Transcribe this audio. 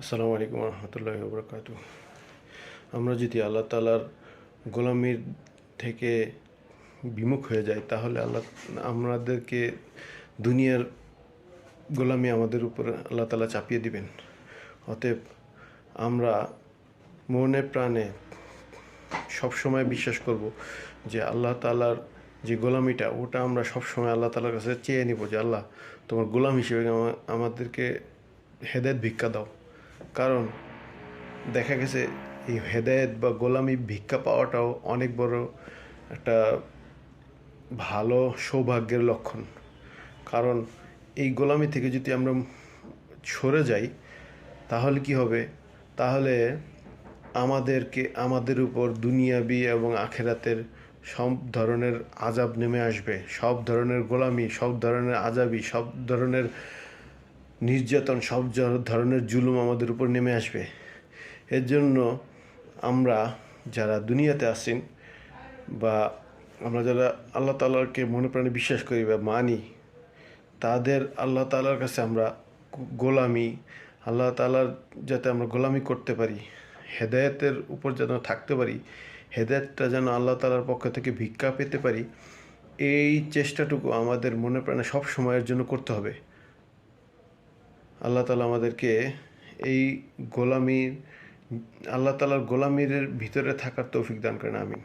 আসসালামু আলাইকুম রহমতুল্লাহ বরকাত আমরা যদি আল্লাহ তালার গোলামির থেকে বিমুখ হয়ে যাই, তাহলে আল্লাহ, আমাদেরকে দুনিয়ার গোলামি আমাদের উপর আল্লাহ তালা চাপিয়ে দিবেন। অতএব আমরা মনে প্রাণে সবসময় বিশ্বাস করব যে আল্লাহ তালার যে গোলামিটা, ওটা আমরা সবসময় আল্লাহ তালার কাছে চেয়ে নিব যে আল্লাহ, তোমার গোলাম হিসেবে আমাদেরকে হেদায়ত ভিক্ষা দাও। কারণ দেখা গেছে এই হেদায়েত বা গোলামি ভিক্ষা পাওয়াটাও অনেক বড় একটা ভালো সৌভাগ্যের লক্ষণ। কারণ এই গোলামি থেকে যদি আমরা সরে যাই, তাহলে কি হবে? তাহলে আমাদেরকে, আমাদের উপর দুনিয়াবি এবং আখেরাতের সব ধরনের আজাব নেমে আসবে। সব ধরনের গোলামি, সব ধরনের আজাবি সব ধরনের নির্যাতন সব ধরনের জুলুম আমাদের উপর নেমে আসবে। এর জন্য আমরা যারা দুনিয়াতে আসেন বা আমরা যারা আল্লাহ তালাকে মনে প্রাণে বিশ্বাস করি বা মানি, তাদের আল্লাহ তালার কাছে আমরা গোলামি, আল্লাহ তালার যাতে আমরা গোলামি করতে পারি, হেদায়েতের উপর যেন থাকতে পারি, হেদায়েতটা যেন আল্লাহ তালার পক্ষ থেকে ভিক্ষা পেতে পারি, এই চেষ্টাটুকু আমাদের মনে প্রাণে সব সময়ের জন্য করতে হবে। আল্লাহ তালা আমাদেরকে এই গোলামির আল্লাহ তালার গোলামির ভিতরে থাকার তৌফিক দান করেন আমিন।